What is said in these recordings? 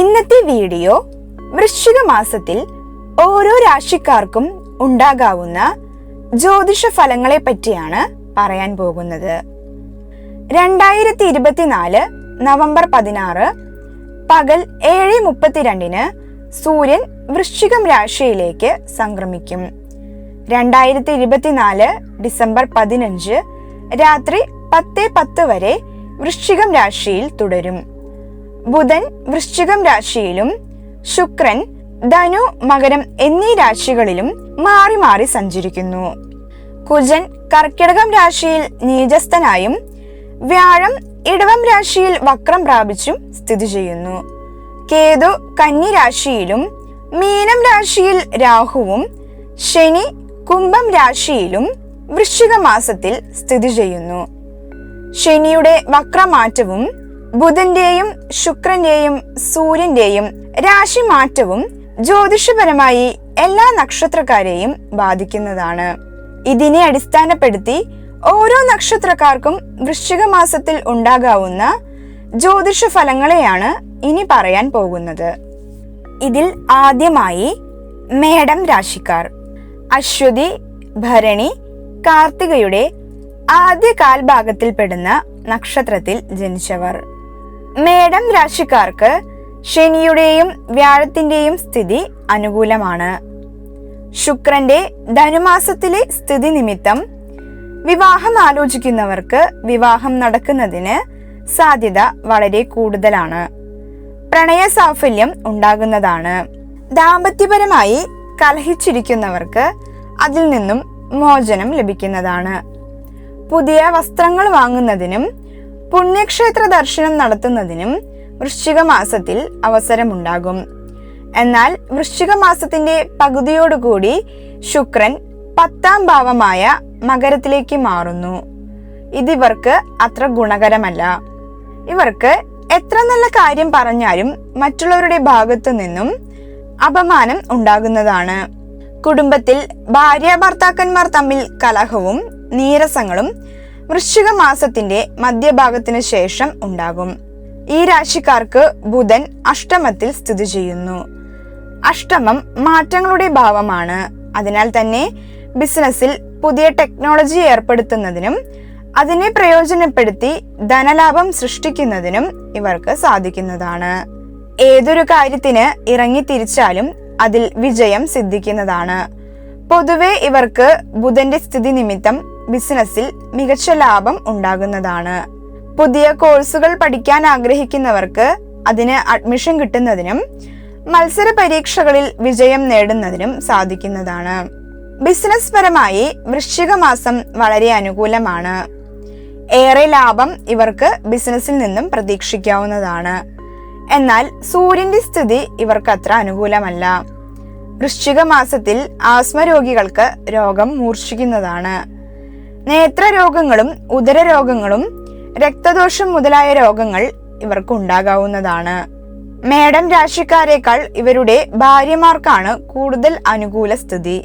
ഇന്നത്തെ വീഡിയോ വൃശ്ചിക മാസത്തിൽ ഓരോ രാശിക്കാർക്കും ഉണ്ടാകാവുന്ന ജ്യോതിഷ ഫലങ്ങളെ പറ്റിയാണ് പറയാൻ പോകുന്നത്. രണ്ടായിരത്തി ഇരുപത്തിനാല് നവംബർ പതിനാറ് പകൽ ഏഴ് മുപ്പത്തിരണ്ടിന് സൂര്യൻ വൃശ്ചികം രാശിയിലേക്ക് സംക്രമിക്കും. രണ്ടായിരത്തി ഇരുപത്തിനാല് ഡിസംബർ പതിനഞ്ച് രാത്രി പത്ത് പത്ത് വരെ വൃശ്ചികം രാശിയിൽ തുടരും. ബുധൻ വൃശ്ചികം രാശിയിലും ശുക്രൻ ധനു മകരം എന്നീ രാശികളിലും മാറി മാറി സഞ്ചരിക്കുന്നു. കുജൻ കർക്കിടകം രാശിയിൽ നീചസ്ഥനായും വ്യാഴം ഇടവം രാശിയിൽ വക്രം പ്രാപിച്ചും സ്ഥിതി ചെയ്യുന്നു. കേതു കന്നി രാശിയിലും മീനം രാശിയിൽ രാഹുവും ശനി കുംഭം രാശിയിലും വൃശ്ചിക മാസത്തിൽ സ്ഥിതി ചെയ്യുന്നു. ശനിയുടെ വക്രമാറ്റവും ബുധന്റെയും ശുക്രന്റെയും സൂര്യന്റെയും രാശി മാറ്റവും ജ്യോതിഷപരമായി എല്ലാ നക്ഷത്രക്കാരെയും ബാധിക്കുന്നതാണ്. ഇതിനെ അടിസ്ഥാനപ്പെടുത്തി ഓരോ നക്ഷത്രക്കാർക്കും വൃശ്ചിക മാസത്തിൽ ഉണ്ടാകാവുന്ന ജ്യോതിഷ ഫലങ്ങളെയാണ് ഇനി പറയാൻ പോകുന്നത്. ഇതിൽ ആദ്യമായി മേടം രാശിക്കാർ. അശ്വതി ഭരണി കാർത്തികയുടെ ആദ്യ കാൽഭാഗത്തിൽപ്പെടുന്ന നക്ഷത്രത്തിൽ ജനിച്ചവർ. മേടം രാശിക്കാർക്ക് ശനിയുടെയും വ്യാഴത്തിന്റെയും സ്ഥിതി അനുകൂലമാണ്. ശുക്രന്റെ ധനുമാസത്തിലെ സ്ഥിതി നിമിത്തം വിവാഹം ആലോചിക്കുന്നവർക്ക് വിവാഹം നടക്കുന്നതിന് സാധ്യത വളരെ കൂടുതലാണ്. പ്രണയ സാഫല്യം ഉണ്ടാകുന്നതാണ്. ദാമ്പത്യപരമായി കലഹിച്ചിരിക്കുന്നവർക്ക് അതിൽ നിന്നും മോചനം ലഭിക്കുന്നതാണ്. പുതിയ വസ്ത്രങ്ങൾ വാങ്ങുന്നതിനും പുണ്യക്ഷേത്ര ദർശനം നടത്തുന്നതിനും വൃശ്ചിക മാസത്തിൽ അവസരമുണ്ടാകും. എന്നാൽ വൃശ്ചിക മാസത്തിന്റെ പകുതിയോടുകൂടി ശുക്രൻ പത്താം ഭാവമായ മകരത്തിലേക്ക് മാറുന്നു. ഇതിവർക്ക് അത്ര ഗുണകരമല്ല. ഇവർക്ക് എത്ര നല്ല കാര്യം പറഞ്ഞാലും മറ്റുള്ളവരുടെ ഭാഗത്തു നിന്നും അപമാനം ഉണ്ടാകുന്നതാണ്. കുടുംബത്തിൽ ഭാര്യ ഭർത്താക്കന്മാർ തമ്മിൽ കലഹവും നീരസങ്ങളും വൃശ്ചിക മാസത്തിന്റെ മധ്യഭാഗത്തിന് ശേഷം ഉണ്ടാകും. ഈ രാശിക്കാർക്ക് ബുധൻ അഷ്ടമത്തിൽ സ്ഥിതി ചെയ്യുന്നു. അഷ്ടമം മാറ്റങ്ങളുടെ ഭാവമാണ്. അതിനാൽ തന്നെ ബിസിനസ്സിൽ പുതിയ ടെക്നോളജി ഏർപ്പെടുത്തുന്നതിനും അതിനെ പ്രയോജനപ്പെടുത്തി ധനലാഭം സൃഷ്ടിക്കുന്നതിനും ഇവർക്ക് സാധിക്കുന്നതാണ്. ഏതൊരു കാര്യത്തിന് ഇറങ്ങി തിരിച്ചാലും അതിൽ വിജയം സിദ്ധിക്കുന്നതാണ്. പൊതുവെ ഇവർക്ക് ബുധന്റെ സ്ഥിതി നിമിത്തം ബിസിനസ്സിൽ മികച്ച ലാഭം ഉണ്ടാകുന്നതാണ്. പുതിയ കോഴ്സുകൾ പഠിക്കാൻ ആഗ്രഹിക്കുന്നവർക്ക് അതിന് അഡ്മിഷൻ കിട്ടുന്നതിനും മത്സര പരീക്ഷകളിൽ വിജയം നേടുന്നതിനും സാധിക്കുന്നതാണ്. ബിസിനസ് പരമായി വൃശ്ചിക മാസം വളരെ അനുകൂലമാണ്. ഏറെ ലാഭം ഇവർക്ക് ബിസിനസ്സിൽ നിന്നും പ്രതീക്ഷിക്കാവുന്നതാണ്. എന്നാൽ സൂര്യന്റെ സ്ഥിതി ഇവർക്ക് അത്ര അനുകൂലമല്ല. വൃശ്ചിക മാസത്തിൽ ആസ്മ രോഗികൾക്ക് രോഗം മൂർച്ഛിക്കുന്നതാണ്. നേത്ര രോഗങ്ങളും ഉദര രോഗങ്ങളും രക്തദോഷം മുതലായ രോഗങ്ങൾ ഇവർക്ക് ഉണ്ടാകാവുന്നതാണ്. മേഡം രാശിക്കാരേക്കാൾ ഇവരുടെ ഭാര്യമാർക്കാണ് കൂടുതൽ അനുകൂല സ്ഥിതി.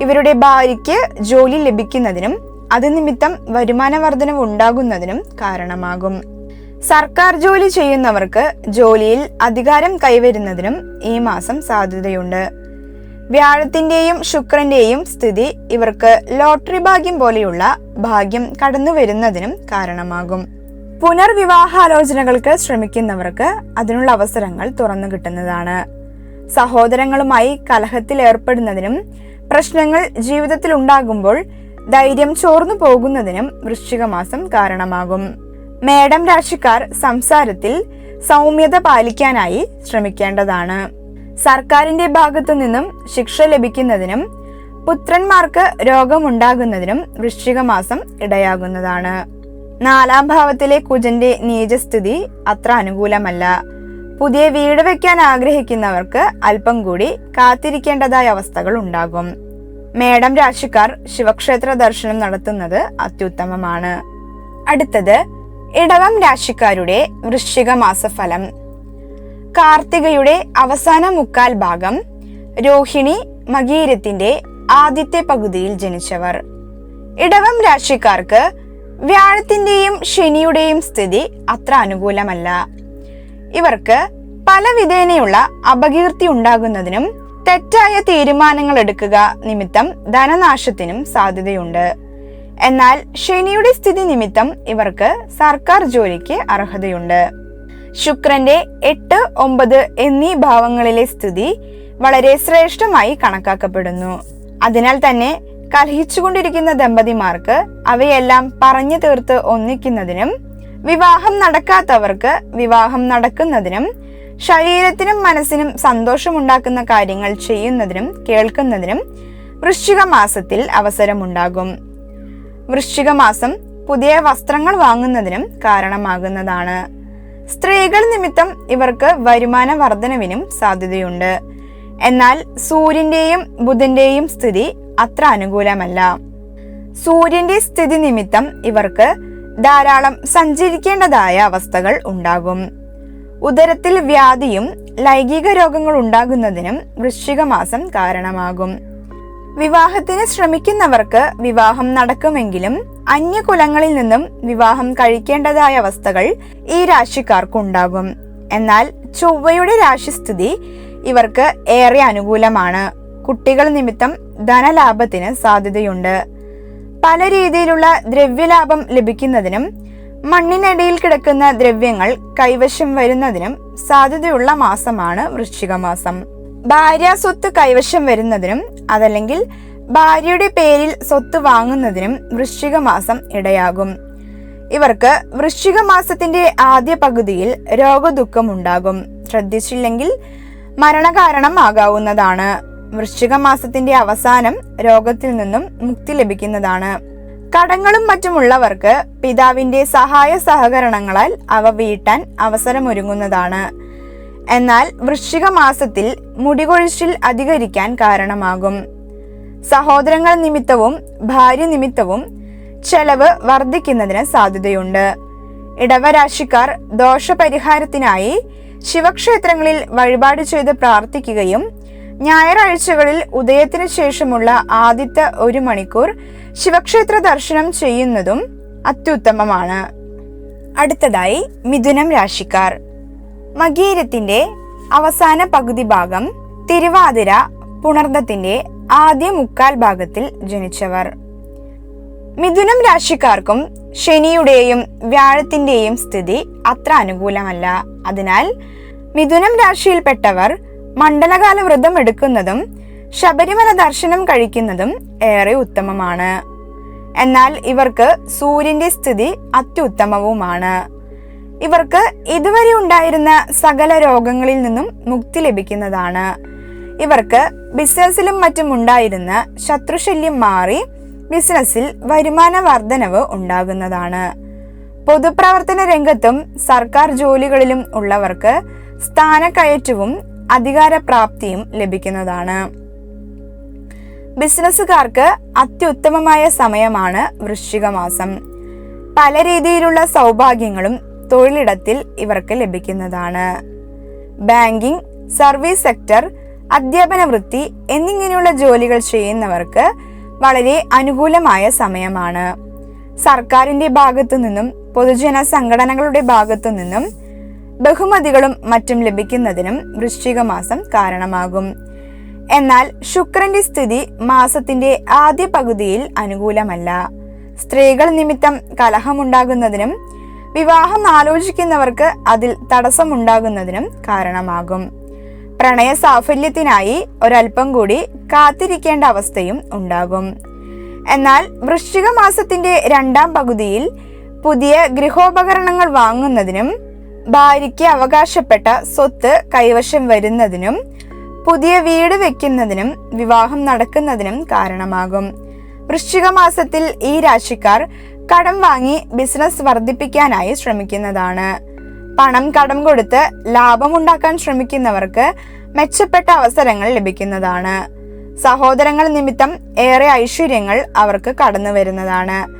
ഇവരുടെ ഭാര്യയ്ക്ക് ജോലി ലഭിക്കുന്നതിനും അത് നിമിത്തം വരുമാന വർധനവ് ഉണ്ടാകുന്നതിനും കാരണമാകും. സർക്കാർ ജോലി ചെയ്യുന്നവർക്ക് ജോലിയിൽ അധികാരം കൈവരുന്നതിനും ഈ മാസം സാധ്യതയുണ്ട്. വ്യാഴത്തിന്റെയും ശുക്രന്റെയും സ്ഥിതി ഇവർക്ക് ലോട്ടറി ഭാഗ്യം പോലെയുള്ള ഭാഗ്യം കടന്നു വരുന്നതിനും കാരണമാകും. പുനർവിവാഹാലോചനകൾക്ക് ശ്രമിക്കുന്നവർക്ക് അതിനുള്ള അവസരങ്ങൾ തുറന്നു കിട്ടുന്നതാണ്. സഹോദരങ്ങളുമായി കലഹത്തിൽ ഏർപ്പെടുന്നതിനും പ്രശ്നങ്ങൾ ജീവിതത്തിൽ ഉണ്ടാകുമ്പോൾ ധൈര്യം ചോർന്നു പോകുന്നതിനും വൃശ്ചികമാസം കാരണമാകും. മേഡം രാശിക്കാർ സംസാരത്തിൽ സൗമ്യത പാലിക്കാനായി ശ്രമിക്കേണ്ടതാണ്. സർക്കാരിന്റെ ഭാഗത്തു നിന്നും ശിക്ഷ ലഭിക്കുന്നതിനും പുത്രന്മാർക്ക് രോഗമുണ്ടാകുന്നതിനും വൃശ്ചിക മാസം ഇടയാകുന്നതാണ്. നാലാം ഭാവത്തിലെ കുജന്റെ നീചസ്ഥിതി അത്ര അനുകൂലമല്ല. പുതിയ വീട് വെക്കാൻ ആഗ്രഹിക്കുന്നവർക്ക് അല്പം കൂടി കാത്തിരിക്കേണ്ടതായ അവസ്ഥകൾ ഉണ്ടാകും. മേടം രാശിക്കാർ ശിവക്ഷേത്ര ദർശനം നടത്തുന്നത് അത്യുത്തമമാണ്. അടുത്തത് ഇടവം രാശിക്കാരുടെ വൃശ്ചിക മാസഫലം. കാർത്തികയുടെ അവസാന മുക്കാൽ ഭാഗം രോഹിണി മകീരത്തിന്റെ ആദ്യത്തെ പകുതിയിൽ ജനിച്ചവർ. ഇടവം രാശിക്കാർക്ക് വ്യാഴത്തിന്റെയും ശനിയുടെയും സ്ഥിതി അത്ര അനുകൂലമല്ല. ഇവർക്ക് പല വിധേനയുള്ള അപകീർത്തി ഉണ്ടാകുന്നതിനും തെറ്റായ തീരുമാനങ്ങൾ എടുക്കുക നിമിത്തം ധനനാശത്തിനും സാധ്യതയുണ്ട്. എന്നാൽ ശനിയുടെ സ്ഥിതി നിമിത്തം ഇവർക്ക് സർക്കാർ ജോലിക്ക് അർഹതയുണ്ട്. ശുക്രന്റെ എട്ട് ഒമ്പത് എന്നീ ഭാവങ്ങളിലെ സ്ഥിതി വളരെ ശ്രേഷ്ഠമായി കണക്കാക്കപ്പെടുന്നു. അതിനാൽ തന്നെ കലഹിച്ചുകൊണ്ടിരിക്കുന്ന ദമ്പതിമാർക്ക് അവയെല്ലാം പറഞ്ഞു തീർത്ത് ഒന്നിക്കുന്നതിനും വിവാഹം നടക്കാത്തവർക്ക് വിവാഹം നടക്കുന്നതിനും ശരീരത്തിനും മനസ്സിനും സന്തോഷമുണ്ടാക്കുന്ന കാര്യങ്ങൾ ചെയ്യുന്നതിനും കേൾക്കുന്നതിനും വൃശ്ചിക മാസത്തിൽ അവസരമുണ്ടാകും. വൃശ്ചിക മാസം പുതിയ വസ്ത്രങ്ങൾ വാങ്ങുന്നതിനും കാരണമാകുന്നതാണ്. സ്ത്രീകൾ നിമിത്തം ഇവർക്ക് വരുമാന വർധനവിനും സാധ്യതയുണ്ട്. എന്നാൽ സൂര്യന്റെയും ബുധന്റെയും സ്ഥിതി അത്ര അനുകൂലമല്ല. സൂര്യന്റെ സ്ഥിതി നിമിത്തം ഇവർക്ക് ധാരാളം സഞ്ചരിക്കേണ്ടതായ അവസ്ഥകൾ ഉണ്ടാകും. ഉദരത്തിൽ വ്യാധിയും ലൈംഗിക രോഗങ്ങൾ ഉണ്ടാകുന്നതിനും വൃശ്ചിക മാസം കാരണമാകും. വിവാഹത്തിന് ശ്രമിക്കുന്നവർക്ക് വിവാഹം നടക്കുമെങ്കിലും അന്യകുലങ്ങളിൽ നിന്നും വിവാഹം കഴിക്കേണ്ടതായ അവസ്ഥകൾ ഈ രാശിക്കാർക്കുണ്ടാകും. എന്നാൽ ചൊവ്വയുടെ രാശിസ്ഥിതി ഇവർക്ക് ഏറെ അനുകൂലമാണ്. കുട്ടികൾ നിമിത്തം ധനലാഭത്തിന് സാധ്യതയുണ്ട്. പല രീതിയിലുള്ള ദ്രവ്യലാഭം ലഭിക്കുന്നതിനും മണ്ണിനടിയിൽ കിടക്കുന്ന ദ്രവ്യങ്ങൾ കൈവശം വരുന്നതിനും സാധ്യതയുള്ള മാസമാണ് വൃശ്ചിക മാസം ഭാര്യ സ്വത്ത് കൈവശം വരുന്നതിനും അതല്ലെങ്കിൽ ഭാര്യയുടെ പേരിൽ സ്വത്ത് വാങ്ങുന്നതിനും വൃശ്ചിക മാസം ഇടയാകും. ഇവർക്ക് വൃശ്ചിക മാസത്തിന്റെ ആദ്യ പകുതിയിൽ രോഗദുഃഖം ഉണ്ടാകും. ശ്രദ്ധിച്ചില്ലെങ്കിൽ മരണകാരണം ആകാവുന്നതാണ്. വൃശ്ചിക മാസത്തിന്റെ അവസാനം രോഗത്തിൽ നിന്നും മുക്തി ലഭിക്കുന്നതാണ്. കടങ്ങളും മറ്റുമുള്ളവർക്ക് പിതാവിന്റെ സഹായ സഹകരണങ്ങളാൽ അവ വീട്ടാൻ അവസരമൊരുങ്ങുന്നതാണ്. എന്നാൽ വൃശ്ചിക മാസത്തിൽ മുടികൊഴിച്ചിൽ അധികരിക്കാൻ കാരണമാകും. സഹോദരങ്ങൾ നിമിത്തവും ഭാര്യ നിമിത്തവും ചെലവ് വർദ്ധിക്കുന്നതിന് സാധ്യതയുണ്ട്. ഇടവരാശിക്കാർ ദോഷപരിഹാരത്തിനായി ശിവക്ഷേത്രങ്ങളിൽ വഴിപാട് ചെയ്ത് പ്രാർത്ഥിക്കുകയും ഞായറാഴ്ചകളിൽ ഉദയത്തിനു ശേഷമുള്ള ആദ്യത്തെ ഒരു മണിക്കൂർ ശിവക്ഷേത്ര ദർശനം ചെയ്യുന്നതും അത്യുത്തമമാണ്. അടുത്തതായി മിഥുനം രാശിക്കാർ. മകീരത്തിന്റെ അവസാന പകുതി ഭാഗം തിരുവാതിര പുണർദത്തിന്റെ ആദ്യ മുക്കാൽ ഭാഗത്തിൽ ജനിച്ചവർ. മിഥുനം രാശിക്കാർക്കും ശനിയുടെയും വ്യാഴത്തിന്റെയും സ്ഥിതി അത്ര അനുകൂലമല്ല. അതിനാൽ മിഥുനം രാശിയിൽപ്പെട്ടവർ മണ്ഡലകാല വ്രതം എടുക്കുന്നതും ശബരിമല ദർശനം കഴിക്കുന്നതും ഏറെ ഉത്തമമാണ്. എന്നാൽ ഇവർക്ക് സൂര്യന്റെ സ്ഥിതി അത്യുത്തമവുമാണ്. ഇവർക്ക് ഇതുവരെ ഉണ്ടായിരുന്ന സകല രോഗങ്ങളിൽ നിന്നും മുക്തി ലഭിക്കുന്നതാണ്. ഇവർക്ക് ബിസിനസ്സിലും മറ്റും ഉണ്ടായിരുന്ന ശത്രുശല്യം മാറി ബിസിനസ്സിൽ വരുമാന വർധനവ് ഉണ്ടാകുന്നതാണ്. പൊതുപ്രവർത്തന രംഗത്തും സർക്കാർ ജോലികളിലും ഉള്ളവർക്ക് സ്ഥാനക്കയറ്റവും അധികാരപ്രാപ്തിയും ലഭിക്കുന്നതാണ്. ബിസിനസ്സുകാർക്ക് അത്യുത്തമമായ സമയമാണ് വൃശ്ചിക മാസം പല രീതിയിലുള്ള സൗഭാഗ്യങ്ങളും തൊഴിലിടത്തിൽ ഇവർക്ക് ലഭിക്കുന്നതാണ്. ബാങ്കിംഗ് സർവീസ് സെക്ടർ അധ്യാപന വൃത്തി എന്നിങ്ങനെയുള്ള ജോലികൾ ചെയ്യുന്നവർക്ക് വളരെ അനുകൂലമായ സമയമാണ്. സർക്കാരിന്റെ ഭാഗത്തു നിന്നും പൊതുജന സംഘടനകളുടെ ഭാഗത്തു നിന്നും ബഹുമതികളും മറ്റും ലഭിക്കുന്നതിനും വൃശ്ചിക മാസം കാരണമാകും. എന്നാൽ ശുക്രന്റെ സ്ഥിതി മാസത്തിന്റെ ആദ്യ പകുതിയിൽ അനുകൂലമല്ല. സ്ത്രീകൾ നിമിത്തം കലഹമുണ്ടാകുന്നതിനും വിവാഹം ആലോചിക്കുന്നവർക്ക് അതിൽ തടസ്സമുണ്ടാകുന്നതിനും കാരണമാകും. പ്രണയ സാഫല്യത്തിനായി ഒരൽപ്പം കൂടി കാത്തിരിക്കേണ്ട അവസ്ഥയും ഉണ്ടാകും. എന്നാൽ വൃശ്ചിക മാസത്തിന്റെ രണ്ടാം പകുതിയിൽ പുതിയ ഗൃഹോപകരണങ്ങൾ വാങ്ങുന്നതിനും ഭാര്യയ്ക്ക് അവകാശപ്പെട്ട സ്വത്ത് കൈവശം വരുന്നതിനും പുതിയ വീട് വെക്കുന്നതിനും വിവാഹം നടക്കുന്നതിനും കാരണമാകും. വൃശ്ചിക മാസത്തിൽ ഈ രാശിക്കാർ കടം വാങ്ങി ബിസിനസ് വർദ്ധിപ്പിക്കാനായി ശ്രമിക്കുന്നതാണ്. പണം കടം കൊടുത്ത് ലാഭമുണ്ടാക്കാൻ ശ്രമിക്കുന്നവർക്ക് മെച്ചപ്പെട്ട അവസരങ്ങൾ ലഭിക്കുന്നതാണ്. സഹോദരങ്ങൾ നിമിത്തം ഏറെ ഐശ്വര്യങ്ങൾ അവർക്ക് കടന്നു വരുന്നതാണ്.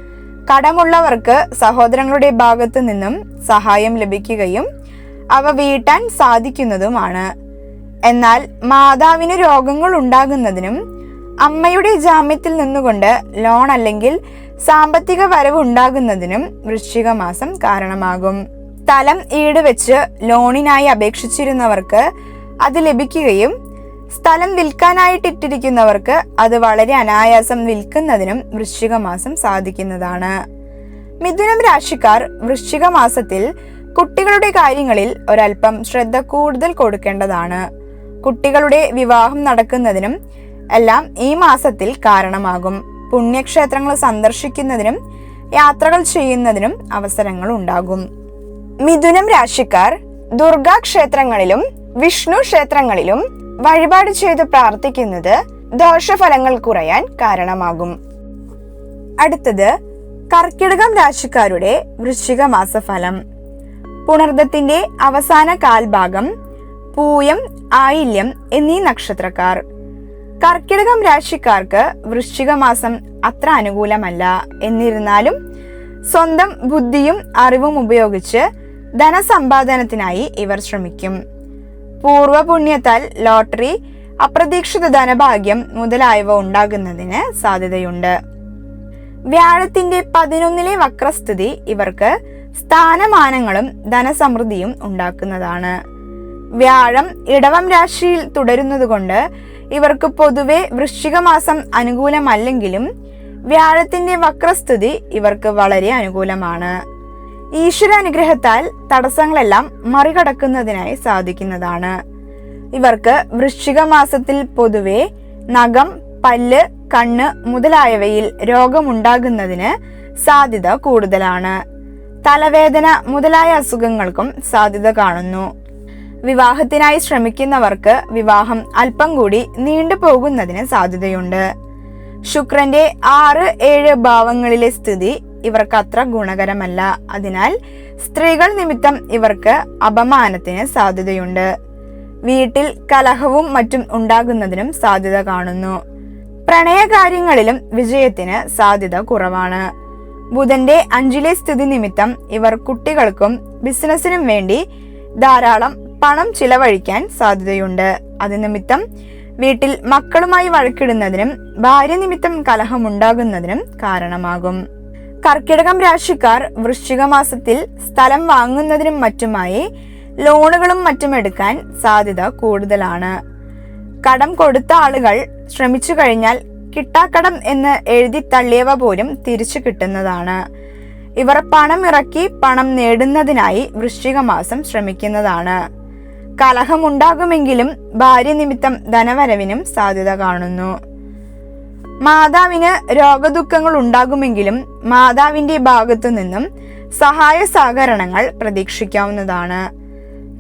കടമുള്ളവർക്ക് സഹോദരങ്ങളുടെ ഭാഗത്തു നിന്നും സഹായം ലഭിക്കുകയും അവ വീട്ടാൻ സാധിക്കുന്നതുമാണ്. എന്നാൽ മാതാവിന് രോഗങ്ങൾ ഉണ്ടാകുന്നതിനും അമ്മയുടെ ജാമ്യത്തിൽ നിന്നുകൊണ്ട് ലോൺ അല്ലെങ്കിൽ സാമ്പത്തിക വരവ് ഉണ്ടാകുന്നതിനും വൃശ്ചിക മാസം കാരണമാകും. സ്ഥലം ഈട് വെച്ച് ലോണിനായി അപേക്ഷിച്ചിരുന്നവർക്ക് അത് ലഭിക്കുകയും സ്ഥലം വിൽക്കാനായിട്ടിട്ടിരിക്കുന്നവർക്ക് അത് വളരെ അനായാസം വിൽക്കുന്നതിനും വൃശ്ചിക മാസം സാധിക്കുന്നതാണ്. മിഥുനം രാശിക്കാർ വൃശ്ചിക മാസത്തിൽ കുട്ടികളുടെ കാര്യങ്ങളിൽ ഒരൽപ്പം ശ്രദ്ധ കൂടുതൽ കൊടുക്കേണ്ടതാണ്. കുട്ടികളുടെ വിവാഹം നടക്കുന്നതിനും എല്ലാം ഈ മാസത്തിൽ കാരണമാകും. പുണ്യക്ഷേത്രങ്ങൾ സന്ദർശിക്കുന്നതിനും യാത്രകൾ ചെയ്യുന്നതിനും അവസരങ്ങൾ ഉണ്ടാകും. മിഥുനം രാശിക്കാർ ദുർഗാക്ഷേത്രങ്ങളിലും വിഷ്ണു ക്ഷേത്രങ്ങളിലും വഴിപാട് ചെയ്ത് പ്രാർത്ഥിക്കുന്നത് ദോഷഫലങ്ങൾ കുറയാൻ കാരണമാകും. അടുത്തത് കർക്കിടകം രാശിക്കാരുടെ വൃശ്ചിക മാസഫലം. പുണർദത്തിന്റെ അവസാന കാൽഭാഗം പൂയം ആയില്യം എന്നീ നക്ഷത്രക്കാർ. കർക്കിടകം രാശിക്കാർക്ക് വൃശ്ചിക മാസം അത്ര അനുകൂലമല്ല. എന്നിരുന്നാലും സ്വന്തം ബുദ്ധിയും അറിവും ഉപയോഗിച്ച് ധനസമ്പാദനത്തിനായി ഇവർ ശ്രമിക്കും. പൂർവപുണ്യത്താൽ ലോട്ടറി അപ്രതീക്ഷിത ധനഭാഗ്യം മുതലായവ ഉണ്ടാകുന്നതിന് സാധ്യതയുണ്ട്. വ്യാഴത്തിന്റെ പതിനൊന്നിലെ വക്രസ്ഥിതി ഇവർക്ക് സ്ഥാനമാനങ്ങളും ധനസമൃദ്ധിയും ഉണ്ടാക്കുന്നതാണ്. വ്യാഴം ഇടവം രാശിയിൽ തുടരുന്നതുകൊണ്ട് ഇവർക്ക് പൊതുവെ വൃശ്ചികമാസം അനുകൂലമല്ലെങ്കിലും വ്യാഴത്തിന്റെ വക്രസ്ഥിതി ഇവർക്ക് വളരെ അനുകൂലമാണ്. ഈശ്വര അനുഗ്രഹത്താൽ തടസ്സങ്ങളെല്ലാം മറികടക്കുന്നതിനായി സാധിക്കുന്നതാണ്. ഇവർക്ക് വൃശ്ചിക മാസത്തിൽ പൊതുവെ നഖം പല്ല് കണ്ണ് മുതലായവയിൽ രോഗമുണ്ടാകുന്നതിന് സാധ്യത കൂടുതലാണ്. തലവേദന മുതലായ അസുഖങ്ങൾക്കും സാധ്യത കാണുന്നു. വിവാഹത്തിനായി ശ്രമിക്കുന്നവർക്ക് വിവാഹം അല്പം കൂടി നീണ്ടുപോകുന്നതിന് സാധ്യതയുണ്ട്. ശുക്രന്റെ ആറ് ഏഴ് ഭാവങ്ങളിലെ സ്ഥിതി ഇവർക്ക് അത്ര ഗുണകരമല്ല. അതിനാൽ സ്ത്രീകൾ നിമിത്തം ഇവർക്ക് അപമാനത്തിന് സാധ്യതയുണ്ട്. വീട്ടിൽ കലഹവും മറ്റും ഉണ്ടാകുന്നതിനും സാധ്യത കാണുന്നു. പ്രണയകാര്യങ്ങളിലും വിജയത്തിന് സാധ്യത കുറവാണ്. ബുധന്റെ അഞ്ചിലെ സ്ഥിതി നിമിത്തം ഇവർ കുട്ടികൾക്കും ബിസിനസിനും വേണ്ടി ധാരാളം പണം ചിലവഴിക്കാൻ സാധ്യതയുണ്ട്. അത് നിമിത്തം വീട്ടിൽ മക്കളുമായി വഴക്കിടുന്നതിനും ഭാര്യ നിമിത്തം കലഹമുണ്ടാകുന്നതിനും കാരണമാകും. കർക്കിടകം രാശിക്കാർ വൃശ്ചിക മാസത്തിൽ സ്ഥലം വാങ്ങുന്നതിനും മറ്റുമായി ലോണുകളും മറ്റും എടുക്കാൻ സാധ്യത കൂടുതലാണ്. കടം കൊടുത്ത ആളുകൾ ശ്രമിച്ചു കഴിഞ്ഞാൽ കിട്ടാക്കടം എന്ന് എഴുതി തള്ളിയവ പോലും തിരിച്ചു കിട്ടുന്നതാണ്. ഇവർ പണം ഇറക്കി പണം നേടുന്നതിനായി വൃശ്ചിക മാസം ശ്രമിക്കുന്നതാണ്. കലഹമുണ്ടാകുമെങ്കിലും ഭാര്യ നിമിത്തം ധനവരവിനും സാധ്യത കാണുന്നു. മാതാവിന് രോഗദുഃഖങ്ങൾ ഉണ്ടാകുമെങ്കിലും മാതാവിന്റെ ഭാഗത്തു നിന്നും സഹായ സഹകരണങ്ങൾ പ്രതീക്ഷിക്കാവുന്നതാണ്.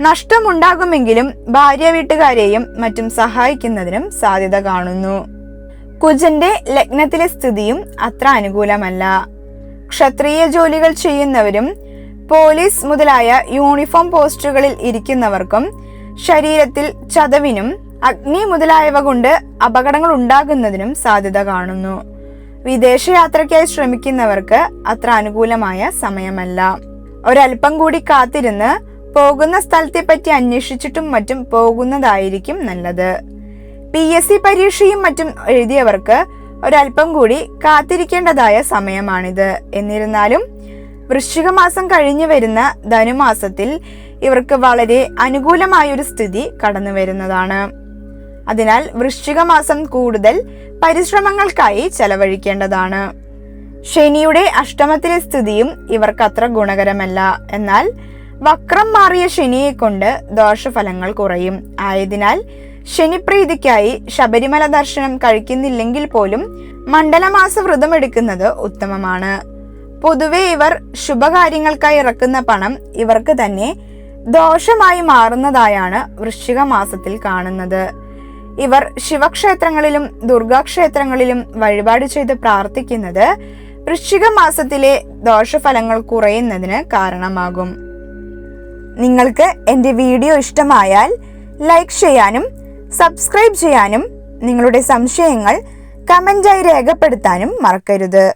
നഷ്ടമുണ്ടാകുമെങ്കിലും ഭാര്യ വീട്ടുകാരെയും മറ്റും സഹായിക്കുന്നതിനും സാധ്യത കാണുന്നു. കുജന്റെ ലഗ്നത്തിലെ സ്ഥിതിയും അത്ര അനുകൂലമല്ല. ക്ഷത്രിയ ജോലികൾ ചെയ്യുന്നവരും പോലീസ് മുതലായ യൂണിഫോം പോസ്റ്റുകളിൽ ഇരിക്കുന്നവർക്കും ശരീരത്തിൽ ചതവിനും അഗ്നി മുതലായവ കൊണ്ട് അപകടങ്ങൾ ഉണ്ടാകുന്നതിനും സാധ്യത കാണുന്നു. വിദേശയാത്രയ്ക്കായി ശ്രമിക്കുന്നവർക്ക് അത്ര അനുകൂലമായ സമയമല്ല. ഒരല്പം കൂടി കാത്തിരുന്ന് പോകുന്ന സ്ഥലത്തെ പറ്റി അന്വേഷിച്ചിട്ടും മറ്റും പോകുന്നതായിരിക്കും നല്ലത്. പി എസ് സി പരീക്ഷയും മറ്റും എഴുതിയവർക്ക് ഒരല്പം കൂടി കാത്തിരിക്കേണ്ടതായ സമയമാണിത്. എന്നിരുന്നാലും വൃശ്ചിക മാസം കഴിഞ്ഞു വരുന്ന ധനുമാസത്തിൽ ഇവർക്ക് വളരെ അനുകൂലമായൊരു സ്ഥിതി കടന്നു വരുന്നതാണ്. അതിനാൽ വൃശ്ചികമാസം കൂടുതൽ പരിശ്രമങ്ങൾക്കായി ചെലവഴിക്കേണ്ടതാണ്. ശനിയുടെ അഷ്ടമത്തിലെ സ്ഥിതിയും ഇവർക്ക് അത്ര ഗുണകരമല്ല. എന്നാൽ വക്രം മാറിയ ശനിയെ കൊണ്ട് ദോഷഫലങ്ങൾ കുറയും. ആയതിനാൽ ശനിപ്രീതിക്കായി ശബരിമല ദർശനം കഴിക്കുന്നില്ലെങ്കിൽ പോലും മണ്ഡലമാസ വ്രതം എടുക്കുന്നത് ഉത്തമമാണ്. പൊതുവെ ഇവർ ശുഭകാര്യങ്ങൾക്കായി ഇറക്കുന്ന പണം ഇവർക്ക് തന്നെ ദോഷമായി മാറുന്നതായാണ് വൃശ്ചിക മാസത്തിൽ കാണുന്നത്. ഇവർ ശിവക്ഷേത്രങ്ങളിലും ദുർഗാക്ഷേത്രങ്ങളിലും വഴിപാട് ചെയ്ത് പ്രാർത്ഥിക്കുന്നത് വൃശ്ചിക മാസത്തിലെ ദോഷഫലങ്ങൾ കുറയുന്നതിന് കാരണമാകും. നിങ്ങൾക്ക് എന്റെ വീഡിയോ ഇഷ്ടമായാൽ ലൈക്ക് ചെയ്യാനും സബ്സ്ക്രൈബ് ചെയ്യാനും നിങ്ങളുടെ സംശയങ്ങൾ കമന്റായി രേഖപ്പെടുത്താനും മറക്കരുത്.